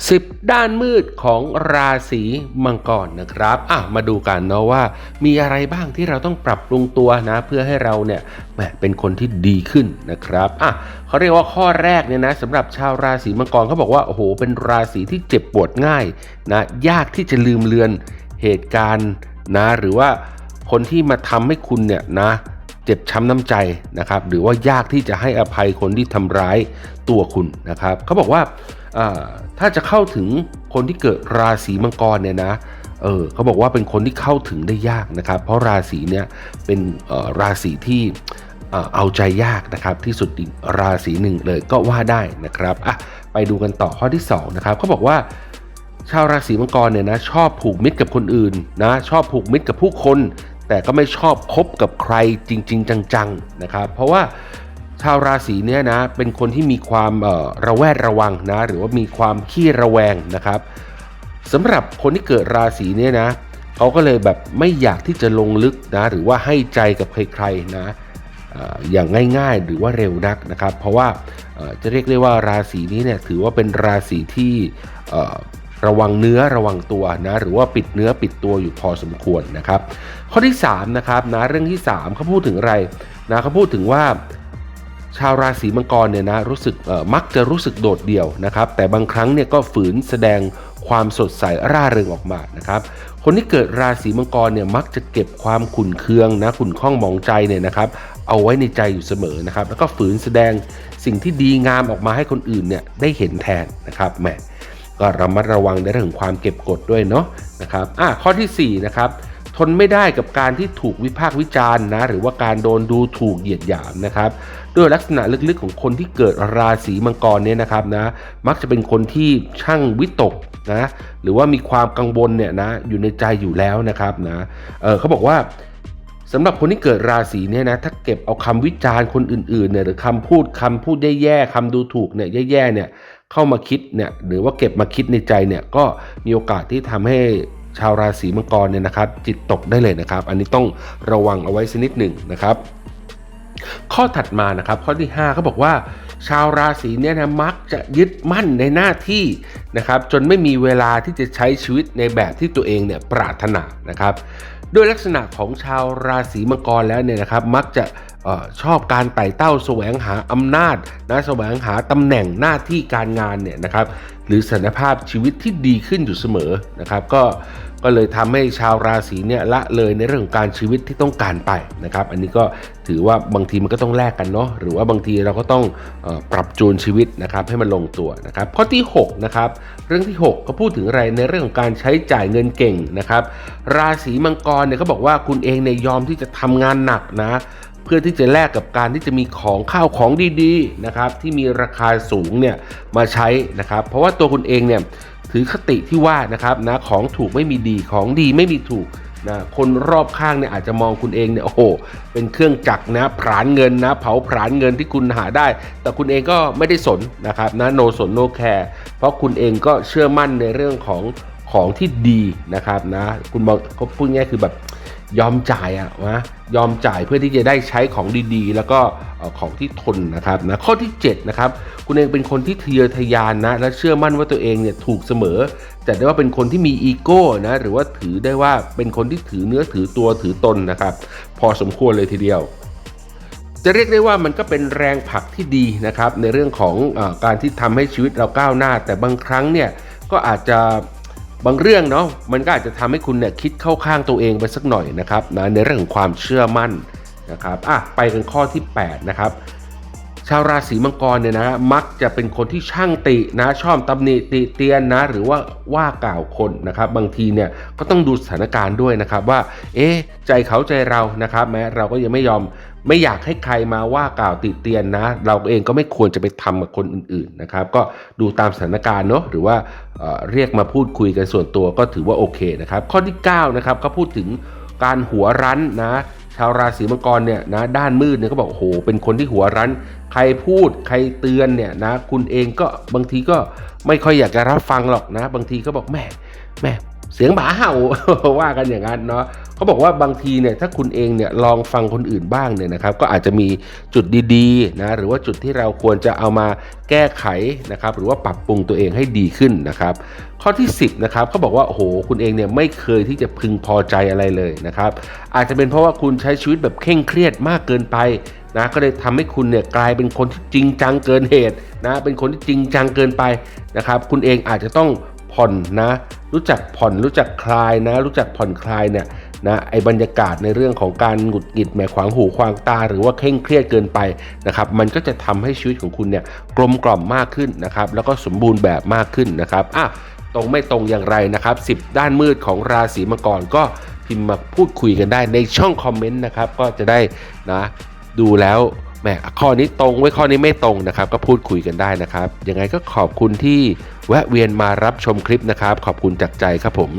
10 ด้านมืดของราศีมังกรนะครับอะมาดูกันเนาะว่า มีอะไรบ้างที่เราต้องปรับปรุงตัวนะเพื่อให้เราเนี่ยแหมเป็นคนที่ดีขึ้นนะครับอะเขาเรียกว่าข้อแรกเนี่ยนะสำหรับชาวราศีมังกรเขาบอกว่าโอ้โหเป็นราศีที่เจ็บปวดง่ายนะยากที่จะลืมเลือนเหตุการณ์นะหรือว่าคนที่มาทำให้คุณเนี่ยนะเจ็บช้ำน้ำใจนะครับหรือว่ายากที่จะให้อภัยคนที่ทำร้ายตัวคุณนะครับเขาบอกว่า ถ้าจะเข้าถึงคนที่เกิดราศีมังกรเนี่ยนะเออเขาบอกว่าเป็นคนที่เข้าถึงได้ยากนะครับ เพราะราศีเนี่ยเป็นราศีที่เอาใจยากนะครับที่สุดราศีหนึ่งเลยก็ว่าได้นะครับอะไปดูกันต่อข้อที่สองนะครับเขาบอกว่า ชาวราศีมังกรเนี่ยนะชอบผูกมิตรกับคนอื่นนะชอบผูกมิตรกับผู้คน แต่ก็ไม่ชอบคบกับใครจริง ๆ จังๆนะครับเพราะว่า ชาวราศีเนี้ยนะเป็นคนที่มีความเอ่อระแวดระวังนะหรือว่ามีความขี้ระแวงนะครับสำหรับคนที่เกิดราศีเนี้ยนะเขาก็เลยแบบไม่อยากที่จะลงลึกนะหรือว่าให้ใจกับใครๆนะอย่างง่ายๆ หรือว่าเร็วนักนะครับ เพราะว่าจะเรียกได้ว่าราศีนี้เนี่ยถือว่าเป็นราศีที่ระวังเนื้อระวังตัวนะหรือว่าปิดเนื้อปิดตัวอยู่พอสมควรนะครับ ข้อที่3นะครับนะเรื่องที่3เขาพูดถึงอะไรนะเขาพูดถึงว่า ชาวราศีมังกรเนี่ยนะรู้สึกมักจะรู้สึกโดดเดี่ยวนะครับ แต่บางครั้งเนี่ยก็ฝืนแสดงความสดใสร่าเริงออกมานะครับ คนที่เกิดราศีมังกรเนี่ยมักจะเก็บความขุ่นเคืองนะขุ่นข้องหมองใจเนี่ยนะครับเอาไว้ในใจอยู่เสมอนะครับ แล้วก็ฝืนแสดงสิ่งที่ดีงามออกมาให้คนอื่นเนี่ยได้เห็นแทนนะครับแหมก็ระมัดระวังในเรื่องความเก็บกดด้วยเนาะนะครับอะข้อทีสี่4นะครับ ทนไม่ได้กับการที่ถูกวิพากษ์วิจารณ์นะหรือว่าการโดนดูถูกเหยียดหยามนะครับด้วยลักษณะลึกๆของคนที่เกิดราศีมังกรเนี่ยนะครับนะมักจะเป็นคนที่ช่างวิตกนะหรือว่ามีความกังวลเนี่ยนะอยู่ในใจอยู่แล้วนะครับนะเออเขาบอกว่าสำหรับคนที่เกิดราศีเนี่ยนะถ้าเก็บเอาคำวิจารณ์คนอื่นๆเนี่ยหรือคำพูดคำพูดแย่ๆคำดูถูกเนี่ยแย่ๆเนี่ยเข้ามาคิดเนี่ยหรือว่าเก็บมาคิดในใจเนี่ยก็มีโอกาสที่ทำให้ ชาวราศีมังกรเนี่ยนะครับจิตตกได้เลยนะครับ อันนี้ต้องระวังเอาไว้สักนิดหนึ่งนะครับข้อถัดมานะครับข้อที่5เขาบอกว่า ชาวราศีเนี่ยนะมักจะยึดมั่นในหน้าที่นะครับ จนไม่มีเวลาที่จะใช้ชีวิตในแบบที่ตัวเองเนี่ยปรารถนานะครับ ด้วยลักษณะของชาวราศีมังกรแล้วเนี่ยนะครับ มักจะ ชอบการไต่เต้าแสวงหาอำนาจนะแสวงหาตำแหน่งหน้าที่การงานเนี่ยนะครับหรือสถานภาพชีวิตที่ดีขึ้นอยู่เสมอนะครับก็ก็เลยทำให้ชาวราศีเนี่ยละเลยในเรื่องของการชีวิตที่ต้องการไปนะครับ อันนี้ก็ถือว่าบางทีมันก็ต้องแลกกันเนาะหรือว่าบางทีเราก็ต้องอปรับจูนชีวิตนะครับให้มันลงตัวนะครับข้อที่6นะครับเรื่องที่ 6 ก็พูดถึงอะไรในเรื่องของการใช้จ่ายเงินเก่งนะครับ ราศีมังกรเนี่ยเขาบอกว่าคุณเองเนี่ยยอมที่จะทำงานหนักนะ เพื่อที่จะแลกกับการที่จะมีของข้าวของดีๆนะครับที่มีราคาสูงเนี่ยมาใช้นะครับ เพราะว่าตัวคุณเองเนี่ยถือคติที่ว่านะครับนะของถูกไม่มีดีของดีไม่มีถูกนะคนรอบข้างเนี่ยอาจจะมองคุณเองเนี่ยโอ้โห เป็นเครื่องจักรนะผลาญเงินนะ เผาผลาญเงินที่คุณหาได้ แต่คุณเองก็ไม่ได้สนนะครับนะโนสนโนแคร์เพราะคุณเองก็เชื่อมั่นในเรื่องของของที่ดีนะครับนะคุณมองเขาพูดง่ายคือแบบ ยอมจ่ายอะนะยอมจ่ายเพื่อที่จะได้ใช้ของดีๆ แล้วก็ของที่ทนนะครับนะข้อที่7นะครับคุณเองเป็นคนที่ทะเยอทะยานนะและเชื่อมั่นว่าตัวเองเนี่ยถูกเสมอ แต่ได้ว่าเป็นคนที่มีอีโก้นะหรือว่าถือได้ว่าเป็นคนที่ถือเนื้อถือตัวถือตนนะครับ พอสมควรเลยทีเดียวจะเรียกได้ว่ามันก็เป็นแรงผลักที่ดีนะครับในเรื่องของอการที่ทำให้ชีวิตเราก้าวหน้า แต่บางครั้งเนี่ยก็อาจจะ บางเรื่องเนาะมันก็อาจจะทำให้คุณเนี่ยคิดเข้าข้างตัวเองไปสักหน่อยนะครับนะในเรื่องของความเชื่อมั่นนะครับอะไปกันข้อที่ 8 นะครับ ชาวราศีมังกรเนี่ยนะมักจะเป็นคนที่ช่างตินะชอบตำหนิติเตียนนะ หรือว่าว่ากล่าวคนนะครับบางทีเนี่ยก็ต้องดูสถานการณ์ด้วยนะครับว่า เอ๊ะใจเขาใจเรานะครับแม้เราก็ยังไม่ยอมไม่อยากให้ใครมาว่ากล่าวติเตียนนะ เราเองก็ไม่ควรจะไปทำกับคนอื่นๆนะครับ ก็ดูตามสถานการณ์เนาะหรือว่าเเรียกมาพูดคุยกันส่วนตัวก็ถือว่าโอเคนะครับ ข้อที่9นะครับก็พูดถึงการหัวรั้นนะ ชาวราศีมังกรเนี่ยนะด้านมืดเนี่ยก็บอกโอ้โหเป็นคนที่หัวรั้น ใครพูดใครเตือนเนี่ยนะคุณเองก็บางทีก็ไม่ค่อยอยากจะรับฟังหรอกนะ บางทีก็บอกแม่แม่เสียงหมาเห่าว่ากันอย่างนั้นเนาะ เขาบอกว่าบางทีเนี่ยถ้าคุณเองเนี่ยลองฟังคนอื่นบ้างเนี่ยนะครับ ก็อาจจะมีจุดดีๆนะหรือว่าจุดที่เราควรจะเอามาแก้ไขนะครับ หรือว่าปรับปรุงตัวเองให้ดีขึ้นนะครับ ข้อที่ 10นะครับเขาบอกว่าโอ้โหคุณเองเนี่ยไม่เคยที่จะพึงพอใจอะไรเลยนะครับ อาจจะเป็นเพราะว่าคุณใช้ชีวิตแบบเคร่งเครียดมากเกินไปนะก็เลยทำให้คุณเนี่ยกลายเป็นคนที่จริงจังเกินเหตุนะเป็นคนที่จริงจังเกินไปนะครับ คุณเองอาจจะต้องผ่อนนะ รู้จักผ่อนรู้จักคลายนะ รู้จักผ่อนคลายเนี่ย นะไอบรรยากาศในเรื่องของการหงุดหงิดแหมขวางหูขวางตา หรือว่าเคร่งเครียดเกินไปนะครับมันก็จะทำให้ชีวิตของคุณเนี่ยกลมกล่อมมากขึ้นนะครับแล้วก็สมบูรณ์แบบมากขึ้นนะครับอะตรงไม่ตรงอย่างไรนะครับ 10 ด้านมืดของราศีมังกรก็พิมพ์มาพูดคุยกันได้ในช่องคอมเมนต์นะครับก็จะได้นะดูแล้วแหมข้อนี้ตรงไว้ข้อนี้ไม่ตรงนะครับ ก็พูดคุยกันได้นะครับยังไงก็ขอบคุณที่แวะเวียนมารับชมคลิปนะครับ ขอบคุณจากใจครับผม